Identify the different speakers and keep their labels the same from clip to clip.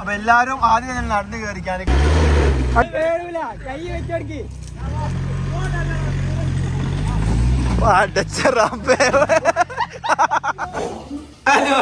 Speaker 1: അപ്പൊ എല്ലാരും ആദ്യം തന്നെ നടന്നു കയറിക്കാൻ അടച്ച. ഹലോ,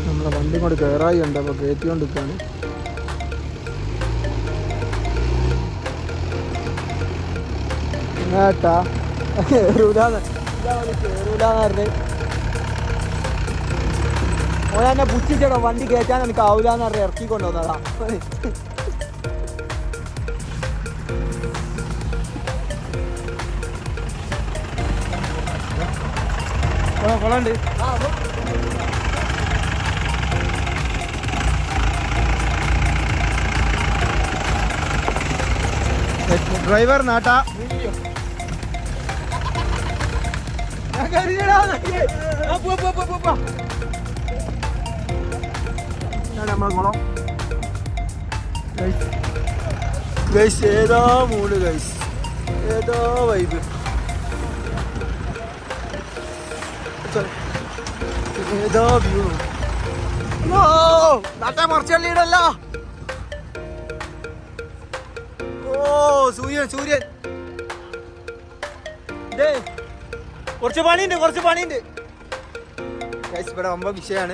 Speaker 2: നമ്മളെ വണ്ടി കൊണ്ട് കയറായി ഉണ്ട് അപ്പൊ കയറ്റിക്കൊണ്ടിരിക്കാണ് ഏട്ടാ പറഞ്ഞ്. ഓൻ എന്നെ പുച്ഛിച്ചടോ വണ്ടി കയറ്റാൻ എനിക്ക് ആവൂലെന്ന് പറഞ്ഞ് ഇറക്കി കൊണ്ടുവന്നതാ കൊള്ളണ്ട്
Speaker 1: ഡ്രൈവർ നാട്ട. ഗൈസ് ഏതാ മൂഡ് ഗൈസ് ഏതാ വൈബ് ഏതാ വ്യൂ നാട്ടാ മറച്ചള്ളിയിടല്ല ഓ സൂര്യൻ സൂര്യൻ. കുറച്ച് പണിയുണ്ട് കുറച്ച് പണിയുണ്ട്. ഇവിടെ വമ്പ വിഷയാണ്.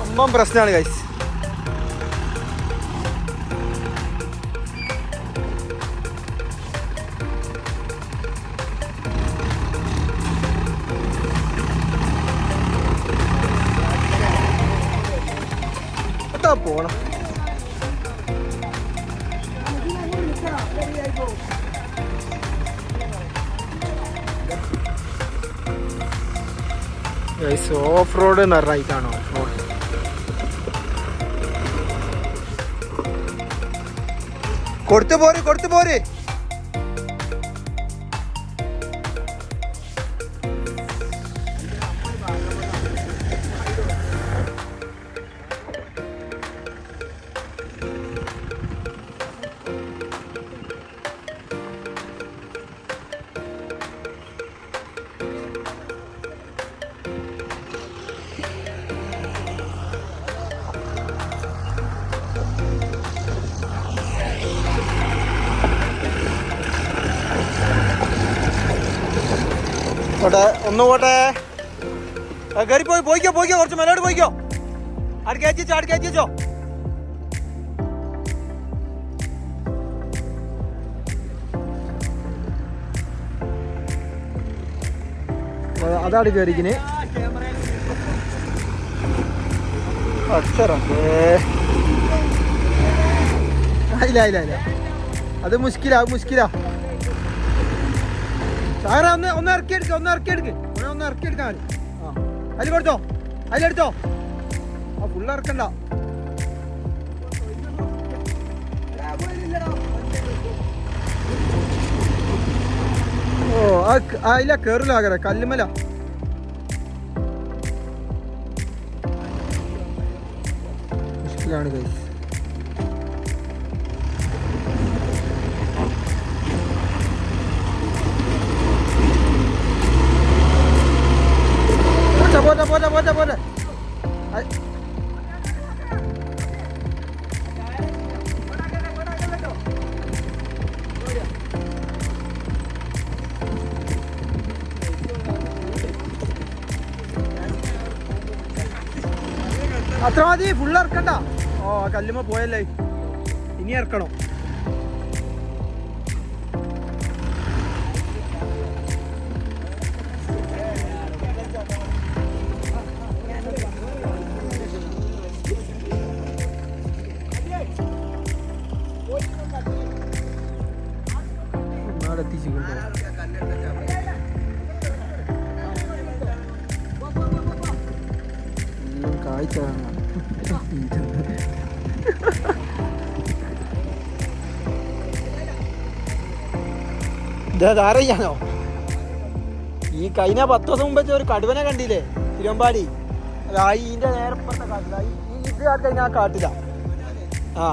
Speaker 1: അമ്മം പ്രശ്നമാണ് ഗൈസ് റോഡ് എന്ന് ഓഫ് റോഡ് കൊടുത്തു പോര് കൊടുത്തു പോര്. പോട്ടെ ഒന്ന് പോട്ടെ. കയറി പോയി പോയിക്കോ പോയിക്കോ കുറച്ച് മേലോട്ട് പോയിക്കോ. ആട് കയറ്റിച്ചോ അതാണ് കയറിക്കിന് അക്ഷരം. ഇല്ല ഇല്ല ഇല്ല. അത് മുസ്കിലാ മുഷ്കില. സാറേ ഒന്ന് ഒന്ന് ഇറക്കി എടുക്ക ഒന്ന് ഇറക്കി എടുക്ക് ഒന്ന് ഇറക്കി എടുക്കാൻ ആ. അതിൽ കൊടുത്തോ? അതിലെടുത്തോ ആ ഫുള്ള് ഇറക്കണ്ട. ഓ ഇല്ല കേറില്ല ആകര കല്ലുമല മുഷ്കിലാണ് കൈ അത്ര മതി ഫുള്ള് ഇറക്കണ്ട. ഓ കല്ലുമ്മ പോയല്ലേ. ഇനി ഇറക്കണം? ഇതറിയാനോ ഈ കഴിഞ്ഞ പത്ത് ദിവസം മുമ്പ് ഒരു കടുവനെ കണ്ടില്ലേ? തിരുവമ്പാടി. അതാ ഇതിന്റെ നേരപ്പുറത്തെ ഇത് കഴിഞ്ഞ ആ കാട്ടില. ആ.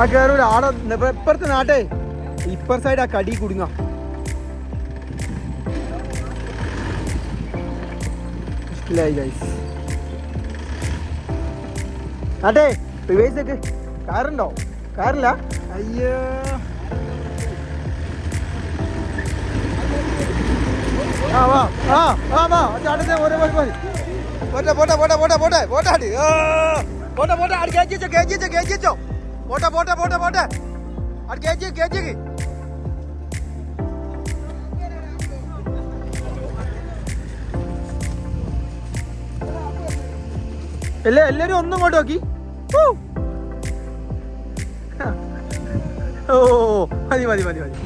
Speaker 1: ആ കയറൂല ആടെ ഇപ്പുറത്തെ നാട്ടേ. ഇപ്പുറ സൈഡ് ആ കടി കുടുങ്ങ. മുഷ്കിലായി ഗൈസ് അതെ റിവേഴ്സ് ഒക്കെ കാറുണ്ടോ? കാറില്ല? അയ്യോ. ആ വാ ആ ആ വാ. ചാട്ടത്തെ പോരെ പോരെ പോരെ പോട്ടെ പോട്ടെ പോട്ടെ പോട്ടെ പോട്ടെ പോട്ടെ അടി. പോട്ടെ പോട്ടെ അടി കേച്ചിച്ചോ കേച്ചിച്ചോ കേച്ചിച്ചോ പോട്ടെ പോട്ടെ പോട്ടെ പോട്ടെ. അടി കേച്ചി കേച്ചി എല്ലാ എല്ലാരും ഒന്നും ഇങ്ങോട്ട് നോക്കി. ഓ മതി മതി മതി മതി.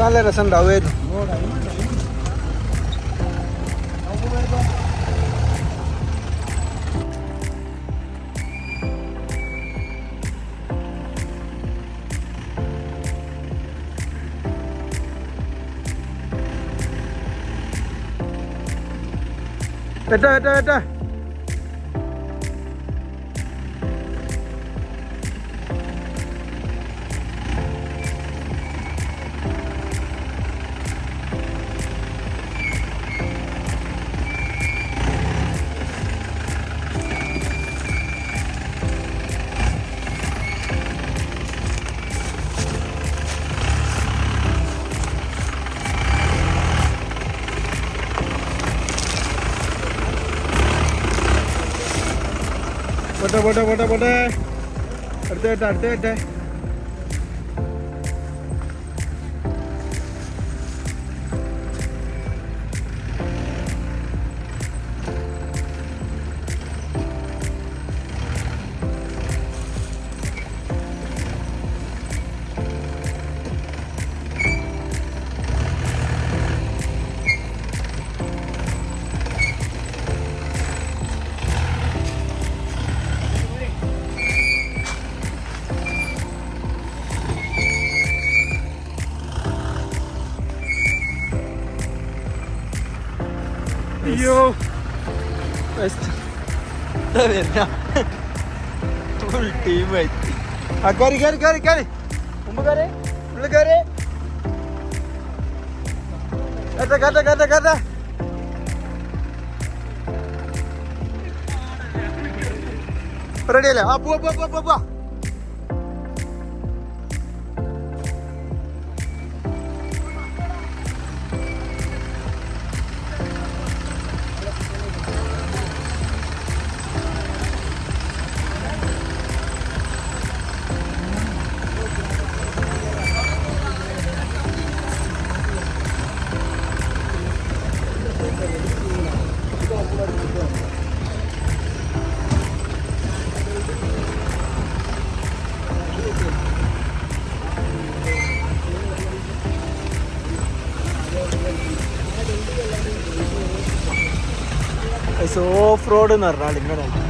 Speaker 1: നല്ല രസം ഉണ്ടാവുമായിരുന്നു വെറ്റ വെറ്റ വെറ്റ പോട്ടെ പോട്ടെ പോട്ടെ. അടുത്ത കേട്ടെ അടുത്ത കേട്ടെ. അയ്യോ ഫുൾ ടീമായി ആ കയറി കയറി കയറി കയറി മുമ്പ് കയറി ഉള്ളിൽ കയറി കയറ്റ കയറ്റ കയറ്റ കയറ്റ റെഡിയല്ലേ ആ പോവാ പോവാ പോവാ പോവാ ഓഫ് റോഡ് എന്ന് പറഞ്ഞാൽ ഇങ്ങനെ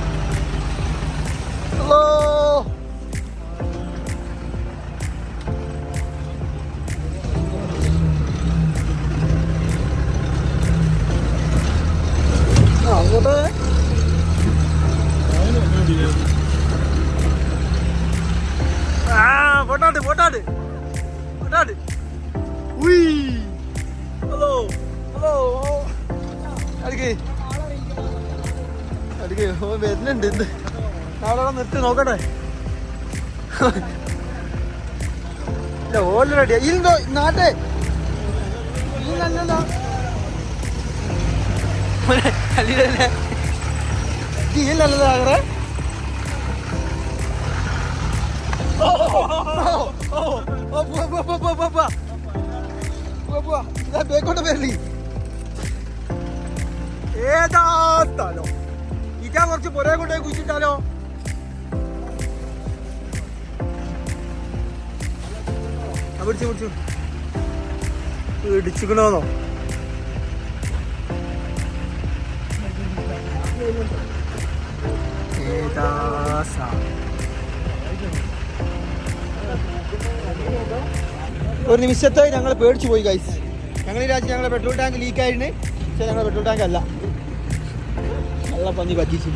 Speaker 1: നോക്കട്ടെ ഇല്ല ഓൾറെഡി ഇല്ലെന്തോ നാട്ടെ. ഏതാ സ്ഥലം? ഇതാ കുറച്ച് പുരയെ കൊണ്ടുപോയി കുച്ചിട്ടാലോ പിടിച്ചു പിടിച്ചു. ഇടിച്ചിക്കണോന്നോ? ഒരു നിമിഷത്തെ ഞങ്ങൾ പേടിച്ചു പോയി ഗൈസ് ഞങ്ങൾ ഈ രാജ്യം ഞങ്ങളുടെ പെട്രോൾ ടാങ്ക് ലീക്ക് ആയിരുന്നു പക്ഷേ ഞങ്ങളുടെ പെട്രോൾ ടാങ്ക് അല്ല. നല്ല പന്നി പറ്റിച്ചു.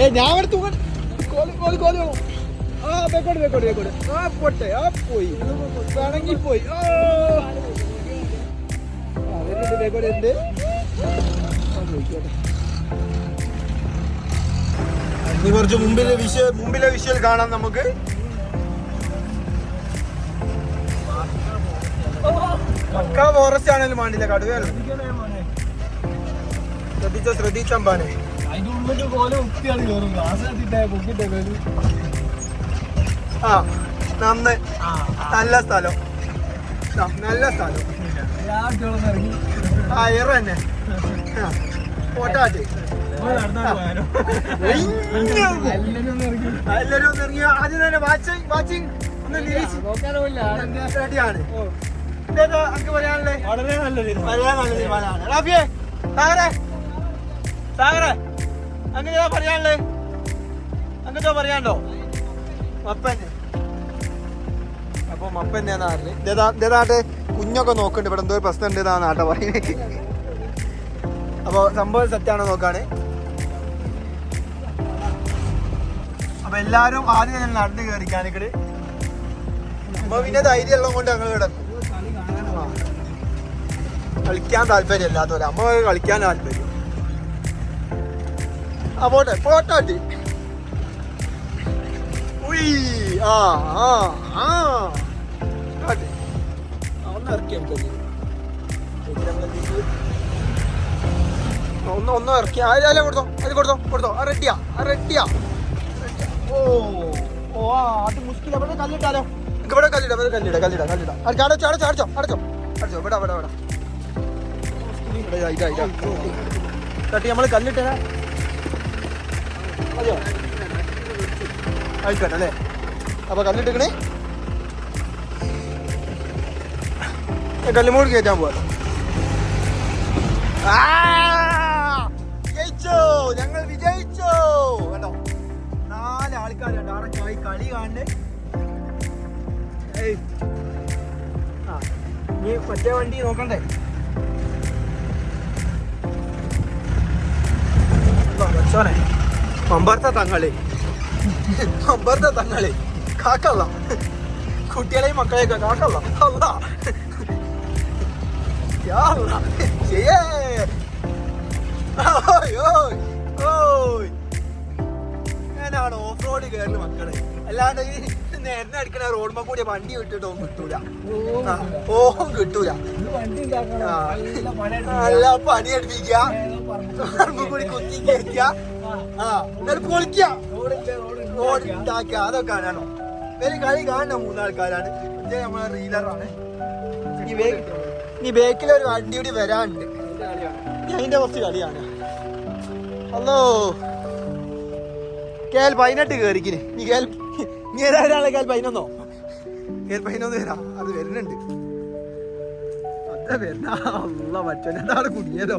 Speaker 1: ഏ ഞാൻ എടുത്തു കോലി കോളി കോളി വേണം. ആ ബേക്കോട്ട് ബേക്കോട്ട് ബേക്കോട്ട് ആ പോട്ടെ. ആ പോയി. വേണമെങ്കിൽ പോയി ഓ ആ. വരുന്നുണ്ട് ബേക്കോട്ട് ഉണ്ട് ആ, പോയിക്കോട്ടെ. ഇനി കുറച്ച് മുമ്പിലെ വിഷ്വൽ മുമ്പിലെ വിഷ്വൽ കാണാം നമുക്ക്. പക്ക ഫോറസ്റ്റ് ആണെങ്കിലും വേണ്ടില്ല കടുവയല്ല? ശ്രദ്ധിച്ച? ശ്രദ്ധിച്ചമ്പാനെ
Speaker 2: അതിന്റെ ഉള്ളിൽ പോലെ ഉപ്പിയാണ് കയറും ഗ്ലാസ് കത്തിട്ടേ പൊക്കിട്ടേ
Speaker 1: ആ നന്ന്. നല്ല സ്ഥലം. നല്ല സ്ഥലം. ആ ഇറ തന്നെ.
Speaker 2: കോട്ടാട്ടി
Speaker 1: എല്ലാരും ഒന്ന് ഇറങ്ങി ആദ്യം തന്നെ വാച്ചിങ് വാച്ചിങ്. ഒന്ന് റെഡിയാണ്.
Speaker 2: വളരെ
Speaker 1: നല്ല അങ്ങനെ പറയാനുള്ളത് പറയാണ്ടോ അപ്പന്നെ അപ്പൊ മപ്പന്നെ നാട്ടിൽ ഇതേതാട്ടെ കുഞ്ഞൊക്കെ നോക്കണ്ട് ഇവിടെ എന്തോ പ്രശ്നം ഉണ്ട് നാട്ടെ പറയുന്നത് അപ്പൊ സംഭവം സെറ്റാണോ നോക്കാണ് അപ്പൊ എല്ലാരും ആദ്യം തന്നെ നടന്ന് കയറിക്കാനിക്കട് അപ്പൊ പിന്നെ ധൈര്യം ഉള്ളത് കൊണ്ട് ഞങ്ങൾ കിടക്കും കളിക്കാൻ താല്പര്യം ഇല്ലാത്തവരെ അമ്മ കളിക്കാൻ താല്പര്യം. ആ പോട്ടെ. പോട്ടെ ഉയ് ആ ആ ആ ആ, ഒന്ന് ഇറക്കി ഒന്ന് ഒന്ന് ഇറക്കി അതിലെ കൊടുത്തോ അത് കൊടുത്തോ കൊടുത്തോ ആ റെഡിയാ ആ റെഡിയാ ഓ ഓ അത് മുസ്കിൽ അവിടെ കല്ലിട്ടാലോ ഇവിടെ കല്ലിടാ ഇവിടെ കല്ലിടാ കല്ലിടാ കല്ലിടാ അടിച്ചോ അടച്ചോ അടച്ചോ അടച്ചോ അടച്ചോ അടച്ചോ ഇവിടെ ഇവിടെ ഇവിടെ. തട്ടി നമ്മൾ കല്ലിട്ടേ അതെയോ ആയിക്കോട്ടെ അല്ലേ അപ്പൊ കല്ലിട്ടിക്കണേ കല്ലുമൂട് കയറ്റാൻ പോവാ! ജയിച്ചോ ഞങ്ങൾ വിജയിച്ചോ। കേട്ടോ നാല് ആൾക്കാരുണ്ട് അവിടെ പോയി കളി കാണണ്ട് ആ നീ മറ്റേ വണ്ടി നോക്കണ്ടേ? വെച്ചോനെ പമ്പർത്ത തങ്ങളെ. പമ്പർത്ത തങ്ങളെ. കാക്കല്ല കുട്ടികളെയും മക്കളെയൊക്കെ കാക്കല്ല അല്ല യാ അല്ലാ. ശരിയേ ഓയ് ഓയ് ഞാനാണ് ഓഫ് റോഡ് കയറുന്ന മക്കളെ. അല്ലാണ്ട് ഈ നേരത്തെ അടിക്കണ റോഡുമ്പോ കൂടി വണ്ടി വിട്ടിട്ട് ഓൻ കിട്ടൂല. ഓഹും കിട്ടൂല. നല്ല പണി എടുപ്പിക്കുക കൂടി കുത്തി കയറ്റിയ ആ എന്നിട്ട് പൊളിക്കുക റോഡ് ഉണ്ടാക്കുക അതൊക്കെ ആണോ ഒരു കളി കാണുന്ന മൂന്നാൾക്കാരാണ്. നമ്മളെ റീലറാണ് നീ ബേ- നീ ബേക്കിൽ ഒരു വണ്ടി കൂടി വരാനുണ്ട്. ഇനി അതിന്റെ കുറച്ച് കളിയാണ്. ഹലോ കേൽ പതിനെട്ട് കയറിക്കിന് നീ കേൽ നീ ഏതായാലും കേൽ പതിനൊന്നോ? കേൽ പതിനൊന്ന് വരാ. അത് വരുന്നുണ്ട്. കുടുങ്ങിയതോ?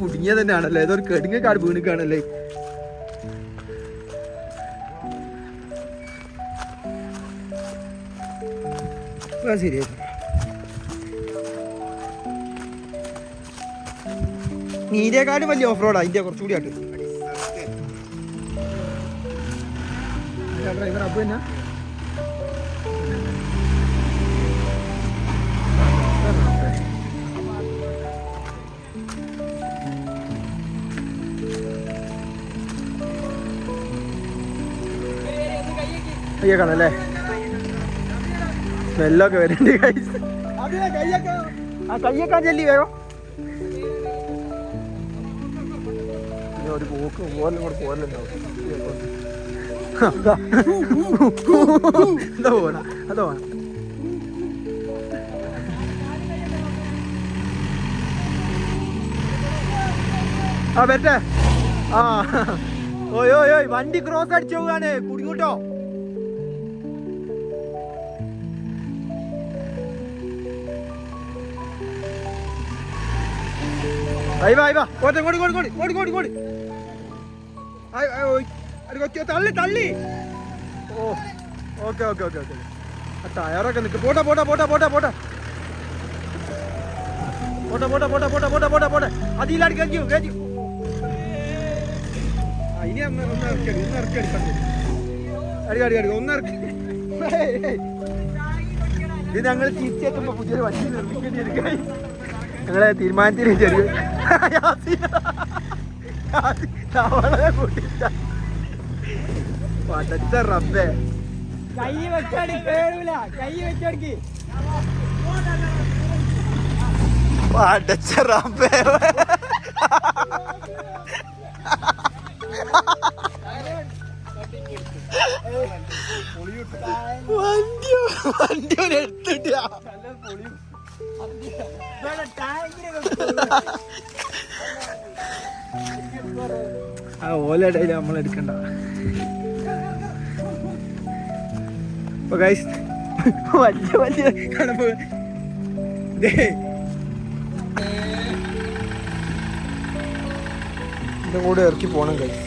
Speaker 1: കുടുങ്ങിയത് തന്നെയാണല്ലോ? ഏതോ ഒരു കെടുങ്ങ കാട് വീണിക്കാണല്ലേ? ശരിയായിരുന്നു നീരേക്കാളും വലിയ ഓഫ് റോഡാ ഇന്ത്യ കുറച്ചുകൂടി ആയിട്ട്. ഡ്രൈവർ അപ്പൊ എന്നാ കയ്യേക്കാണല്ലേ സ്മെല്ലൊക്കെ വരുന്നുണ്ട് കൈ ആ കയ്യേക്കാൻ ചെല്ലി വേഗം. പോക്ക് പോലും കൂടെ പോലുണ്ടാവും എന്താ ആ പറ്റേ ആ. ഓയ് ഓയ് ഓയ് വണ്ടി ക്രോസ് അടിച്ചു പോവാണ് കുടിക്കൂട്ടോ ആയി വാ ആയി വാ ഓടി കോടി കോടി കോടി കോടി തള്ളി തള്ളി. ഓ ഓക്കെ ഓക്കെ ഓക്കെ ഓക്കെ. ആ ടയറൊക്കെ നിൽക്കും പോട്ടെ പോട്ടെ പോട്ടെ പോട്ടെ പോട്ടെ. പോട്ടെ പോട്ടെ പോട്ടെ പോട്ടെ പോട്ടെ പോട്ടെ പോട്ടെ. അതിലാടി ആ ഇനി ഒന്ന് ഒന്ന് ഇറക്കി ഒന്ന് ഇറക്കി കണ്ടു അടി അടി ഒന്ന് ഇറക്കി. ഇത് ഞങ്ങൾ പുതിയൊരു വണ്ടി നിർമ്മിക്കേണ്ടി ഞങ്ങളെ തീരുമാനത്തിന് ചെറിയ യാസീൻ, അവളെ പടച്ച റബ്ബേ.
Speaker 2: കൈ വെച്ചാടി കേറൂല. കൈ വെച്ചടിക്ക്.
Speaker 1: പടച്ച റബ്ബേ. വണ്ടി വണ്ടി എടുത്തിട്ടാ. ആ ഓല ഇടയിൽ നമ്മൾ എടുക്കണ്ട. വലിയ വലിയ കണപ്പ് ദേ. ഇതിന്റെ കൂടെ ഇറക്കി പോണം ഗൈസ്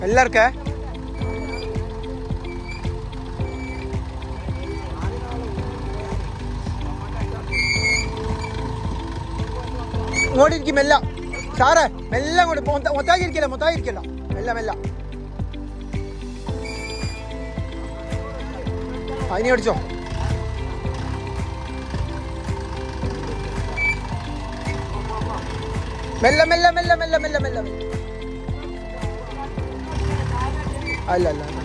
Speaker 1: എല്ലാവർക്കേ ഇങ്ങോട്ട് ഇരിക്കും മെല്ല സാറേ മെല്ലെ അങ്ങോട്ട് മൊത്ത- മൊത്താക്കി ഇരിക്കല്ല മൊത്താക്കി ഇരിക്കല്ല മെല്ല മെല്ല അതിനെ അടിച്ചോ മെല്ലെ മെല്ലെ മെല്ലെ മെല്ലെ മെല്ലെ മെല്ലെ മെല്ലെ. അല്ല la, la.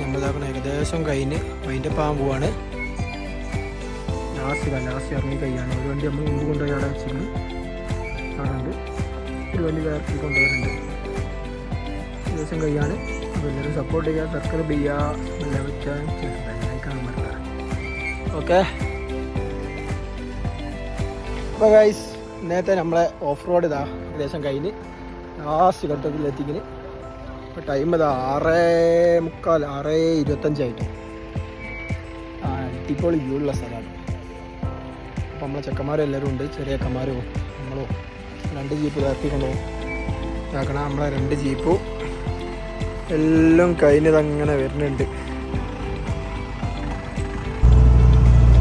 Speaker 1: നമ്മളിതാക്കണം ഏകദേശം കഴിഞ്ഞ് അതിന്റെ പാമ്പുവാണ് പോവാണ്. ലാസ്റ്റ് ലാസ്റ്റ് ഇറങ്ങി കഴിയാണ്. ഒരു വണ്ടി നമ്മൾ മുമ്പ് കൊണ്ടുപോയി അവിടെ വെച്ചിരുന്നു. കാണാണ്ട്. ഒരു വണ്ടി വേറെ കൊണ്ടുവരുന്നുണ്ട് ഏകദേശം കഴിയാണ്. അപ്പോൾ എല്ലാവരും സപ്പോർട്ട് ചെയ്യുക സബ്സ്ക്രൈബ് ചെയ്യുക. എല്ലാം വെച്ചാൽ മറക്കുക ഓക്കെ അപ്പോൾ ഗൈസ് നേരത്തെ നമ്മളെ ഓഫ് റോഡ് ഇതാ ഏകദേശം കഴിഞ്ഞ്. ലാസ്റ്റ് ഘട്ടത്തിലെത്തിക്കിന് ഇപ്പോൾ ടൈം ഇതാ ആറ് മുക്കാൽ ആറ് ഇരുപത്തഞ്ചായിട്ട് ആ അടിപൊളി വ്യൂ ഉള്ള സ്ഥലമാണ്. അപ്പോൾ നമ്മളെ ചെക്കന്മാരും എല്ലാവരും ഉണ്ട് ചെറിയ ചെക്കന്മാരും. നമ്മളോ രണ്ട് ജീപ്പ് ഇതാക്കിക്കൊണ്ടോ ഇതാക്കണം നമ്മളെ രണ്ട് ജീപ്പും എല്ലാം കഴിഞ്ഞത് അങ്ങനെ വരുന്നുണ്ട്.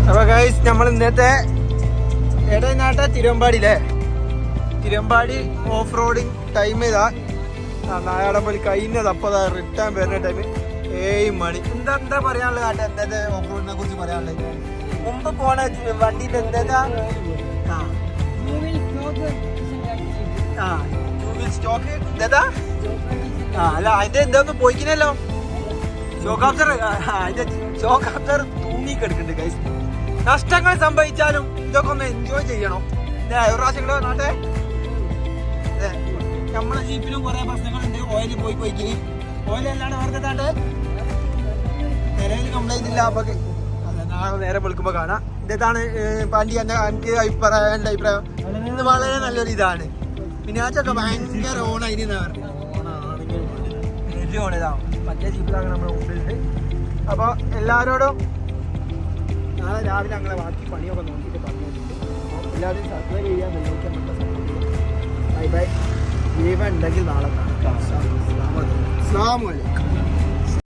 Speaker 1: അപ്പൊ ഗൈസ് നമ്മൾ ഇന്നത്തെ ഇടനാട്ട തിരുവമ്പാടിയിലെ തിരുവമ്പാടി ഓഫ് റോഡിങ് ടൈം ഇതാ നായാടം പോലെ കഴിഞ്ഞത് അപ്പോൾ റിട്ടേൺ വരുന്ന ടൈം ഏഴ് മണി. എന്താ എന്താ പറയാനുള്ളത് കാട്ടെ എന്താ ഓഫ് റോഡിനെ കുറിച്ച് പറയാനുള്ളത്? മുമ്പ് പോണ വണ്ടിന്റെ എന്താ ആ. സ്റ്റോക്ക് എന്താ? അല്ല അതിന്റെ എന്താന്ന് പോയിക്കണല്ലോ ഷോക്കാപ്ചർ അതിന്റെ ഷോക്കാപ്ചർ തൂങ്ങി കിടക്കുന്നുണ്ട് ഗൈസ് നഷ്ടങ്ങൾ സംഭവിച്ചാലും ഇതൊക്കെ ഒന്ന് എൻജോയ് ചെയ്യണം. പ്രാവശ്യങ്ങളോ നാട്ടെ വന്നാട്ടെ. നമ്മളെ ജീപ്പിലും കുറെ പ്രശ്നങ്ങളുണ്ട്. ഓയിൽ പോയി പോയിക്കിനി. ഓയിൽ അല്ലാണ്ട് അവർക്ക് നിലയിൽ കംപ്ലൈന്റ് ഇല്ല. അപ്പൊ നാളെ നേരെ വിളിക്കുമ്പോ കാണാം. ഇതാണ് പാണ്ടി എന്റെ എനിക്ക് അഭിപ്രായം എന്റെ അഭിപ്രായം. വളരെ നല്ലൊരു ഇതാണ് പിന്നെ ആ ചക്ക ഭയങ്കര ഓണായി വലിയ ഇതാണ് മറ്റേ ജീപ്പിലാണ് നമ്മുടെ മുമ്പിലുണ്ട്. അപ്പോൾ എല്ലാവരോടും നാളെ രാവിലെ ഞങ്ങളെ ബാക്കി പണിയൊക്കെ നോക്കിയിട്ട് പറഞ്ഞിട്ടുണ്ട്. എല്ലാവരും സബ്സ്ക്രൈബ് ചെയ്യാൻ ബെല്ലൈക്കൻ ബൈ ബൈ. ജീവൻ ഉണ്ടെങ്കിൽ നാളെ കാണാം. അസ്സാം വലൈക്കും